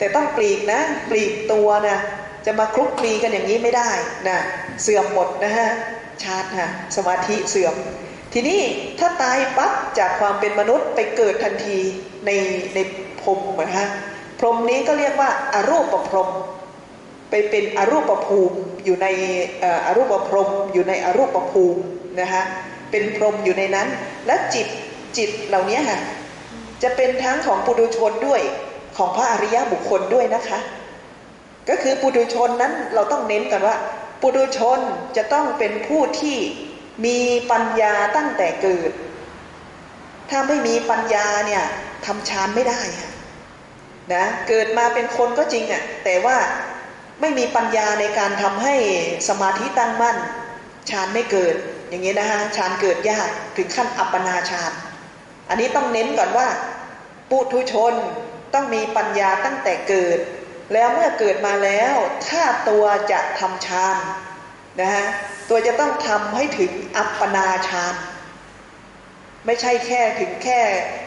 แต่ต้องปลีกนะปลีกตัวนะจะมาคลุกคลีกันอย่างนี้ไม่ได้นะเสื่อมหมดนะฮะชาติฮะสมาธิเสื่อม ทีนี้ถ้าตายปั๊บจากความเป็นมนุษย์ไปเกิดทันทีในในพรมนะฮะพรมนี้ก็เรียกว่าอารูปประพรมไปเป็นอรูปภูมิอยู่ในเอ่ออรูปพรมอยู่ในอรูปภูมินะฮะเป็นพรมอยู่ในนั้น และจิตจิตเหล่านี้ค่ะจะเป็นทั้งของปุถุชนด้วย ของพระอริยบุคคลด้วยนะคะ ก็คือปุถุชนนั้นเราต้องเน้นกันว่า ปุถุชนจะต้องเป็นผู้ที่มีปัญญาตั้งแต่เกิด ถ้าไม่มีปัญญาเนี่ยทำฌานไม่ได้นะเกิดมาเป็นคนก็จริงอะ่ะแต่ว่าไม่มีปัญญาในการทำให้สมาธิตั้งมั่นฌานไม่เกิดอย่างนี้นะฮะฌานเกิดยากถึงขั้นอัปปนาฌาน อันนี้ต้องเน้นก่อนว่า ปุถุชน ต้องมีปัญญาตั้งแต่เกิด แล้วเมื่อเกิดมาแล้วถ้าตัวจะทำฌานนะฮะตัวจะต้องทำให้ถึงอัปปนาฌานไม่ใช่แค่ถึงแค่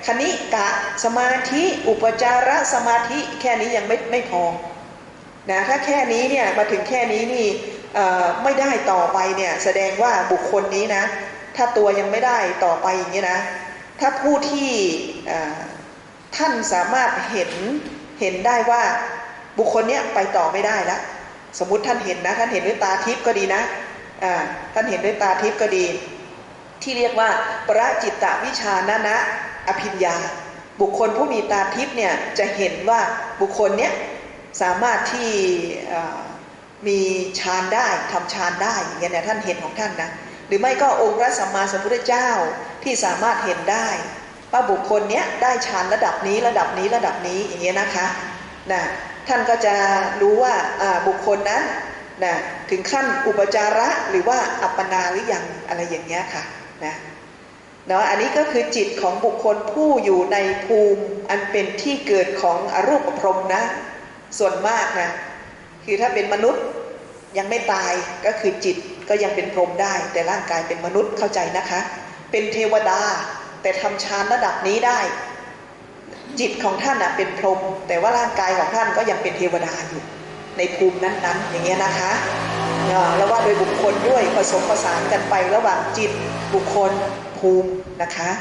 คณิกะสมาธิอุปจารสมาธิแค่นี้ยังไม่ไม่พอนะถ้าแค่นี้เนี่ยมาถึงแค่นี้นี่ไม่ได้ต่อไปเนี่ยแสดงว่าบุคคลนี้นะ ถ้าตัวยังไม่ได้ต่อไปอย่างนี้นะ ถ้าผู้ที่ ท่านสามารถเห็นเห็นได้ว่าบุคคลเนี้ยไปต่อไม่ได้แล้วสมมติท่านเห็นนะท่านเห็นด้วยตาทิพย์ก็ดีนะอ่าท่านเห็นด้วยตาทิพย์ก็ดี ที่เรียกว่าประจิตตวิชานะนะอภิญญา บุคคลผู้มีตาทิพย์เนี่ยจะเห็นว่าบุคคลเนี้ยสามารถที่มีฌานได้ทำฌานได้อย่างเงี้ยเนี่ยท่านเห็นของท่านนะหรือไม่ก็องค์พระสัมมาสัมพุทธเจ้าที่สามารถเห็นได้ ว่าบุคคลเนี้ยได้ฌานระดับนี้ระดับนี้ระดับนี้อย่างเงี้ยนะคะนะท่านก็จะรู้ว่าบุคคลนั้นนะถึงขั้นอุปจาระหรือว่าอัปปนาหรือยังอะไรอย่างเงี้ยค่ะนะเนาะอันนี้ก็คือจิตของบุคคลผู้อยู่ในภูมิอันเป็นที่เกิดของอรูปพรหมนะ ส่วนมากนะคือถ้าเป็นมนุษย์ยังไม่ตายก็คือจิตก็ยังเป็นพรหมได้ แต่ร่างกายเป็นมนุษย์เข้าใจนะคะ เป็นเทวดา แต่ทำฌานระดับนี้ได้ จิตของท่านนะเป็นพรหมแต่ว่าร่างกายของท่านก็ยังเป็นเทวดาอยู่ในภูมินั้นๆ อย่างเงี้ยนะคะแล้วว่าโดยบุคคลด้วยผสมผสานกันไประหว่างจิตบุคคลภูมินะคะ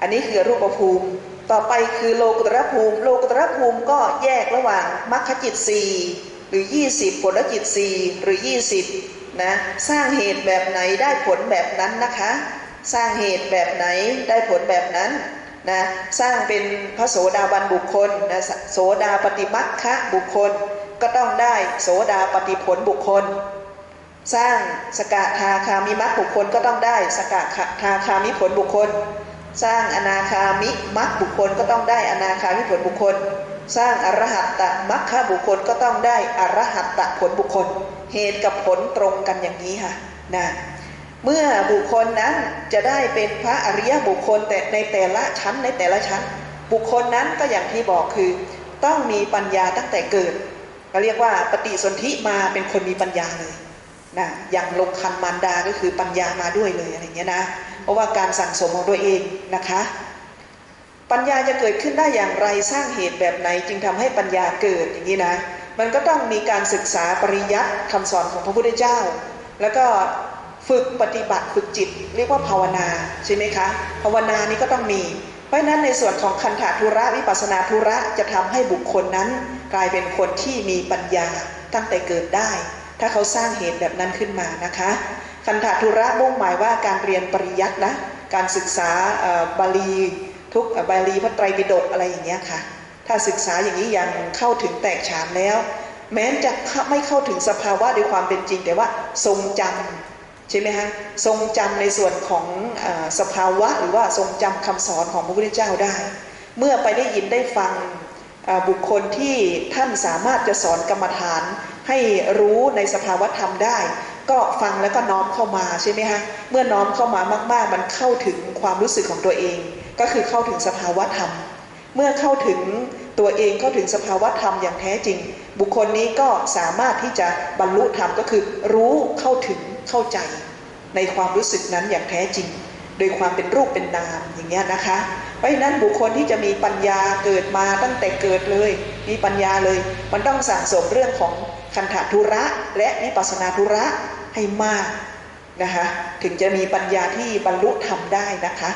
อันนี้คือรูปภูมิต่อไปคือโลกุตรภูมิ โลกุตรภูมิก็แยกระหว่างมรรคจิตสี่หรือ 20 ผลจิตสี่หรือ 20นะสร้างเหตุแบบไหนได้ผลแบบนั้นนะคะ สร้างเหตุแบบไหนได้ผลแบบนั้นนะสร้างเป็นพระโสดาบันบุคคลนะโสดาปฏิมัคคะบุคคล ก็ต้องได้โสดาปฏิผลบุคคล สร้างสกทาคามิมัคบุคคลก็ต้องได้สกทาคามิผลบุคคล สร้างอนาคามิมัคบุคคลก็ต้องได้อนาคามิผลบุคคล สร้างอรหัตตมัคคะบุคคลก็ต้องได้อรหัตตผลบุคคล เหตุกับผลตรงกันอย่างนี้ค่ะนะ เมื่อบุคคลนั้นจะได้เป็นพระอริยบุคคลแต่ในแต่ละชั้นในแต่ละชั้น บุคคลนั้นก็อย่างที่บอกคือ ต้องมีปัญญาตั้งแต่เกิดก็เรียกว่าปฏิสนธิมาเป็นคนมีปัญญาเลยนะอย่างลงคันมารดาก็คือปัญญามาด้วยเลยอะไรเงี้ยนะเพราะว่าการสั่งสมของตัวเองนะคะ ปัญญาจะเกิดขึ้นได้อย่างไรสร้างเหตุแบบไหน จึงทำให้ปัญญาเกิดอย่างนี้นะมันก็ต้องมีการศึกษาปริยัติคำสอนของพระพุทธเจ้า แล้วก็ ฝึกปฏิบัติฝึกจิต เรียกว่าภาวนาใช่ไหมคะ ภาวนานี้ก็ต้องมี เพราะนั้นในส่วนของคันธทุระวิปัสนาธุระจะทำให้บุคคลนั้น กลายเป็นคนที่มีปัญญาตั้งแต่เกิดได้ ถ้าเขาสร้างเหตุแบบนั้นขึ้นมานะคะคันธทุระมุ่งหมายว่าการเรียนปริยัตินะการศึกษาบาลีทุกบาลีพระไตรปิฎกอะไรอย่างเงี้ยค่ะ ถ้าศึกษาอย่างนี้ยังเข้าถึงแตกฉานแล้ว แม้จะไม่เข้าถึงสภาวะด้วยความเป็นจริง แต่ว่าทรงจำ ใช่ไหมฮะทรงจำในส่วนของอสภาวะ หรือว่าทรงจำคำสอนของพระพุทธเจ้าได้ เมื่อไปได้ยินได้ฟังบุคคลที่ท่านสามารถจะสอนกรรมฐาน ให้รู้ในสภาวะธรรมได้ ก็ฟังแล้วก็น้อมเข้ามาใช่ไหมฮะเมื่อน้อมเข้ามามากๆ มันเข้าถึงความรู้สึกของตัวเอง ก็คือเข้าถึงสภาวะธรรม เมื่อเข้าถึงตัวเองเข้าถึงสภาวะธรรมอย่างแท้จริง บุคคลนี้ก็สามารถที่จะบรรลุธรรมก็คือรู้เข้าถึง เข้าใจในความรู้สึกนั้นอย่างแท้จริง โดยความเป็นรูปเป็นนามอย่างเงี้ยนะคะ เพราะฉะนั้นบุคคลที่จะมีปัญญาเกิดมาตั้งแต่เกิดเลย มีปัญญาเลย มันต้องสั่งสมเรื่องของคันธทุระและนิปัสนาธุระให้มากนะคะ ถึงจะมีปัญญาที่บรรลุธรรมได้นะคะ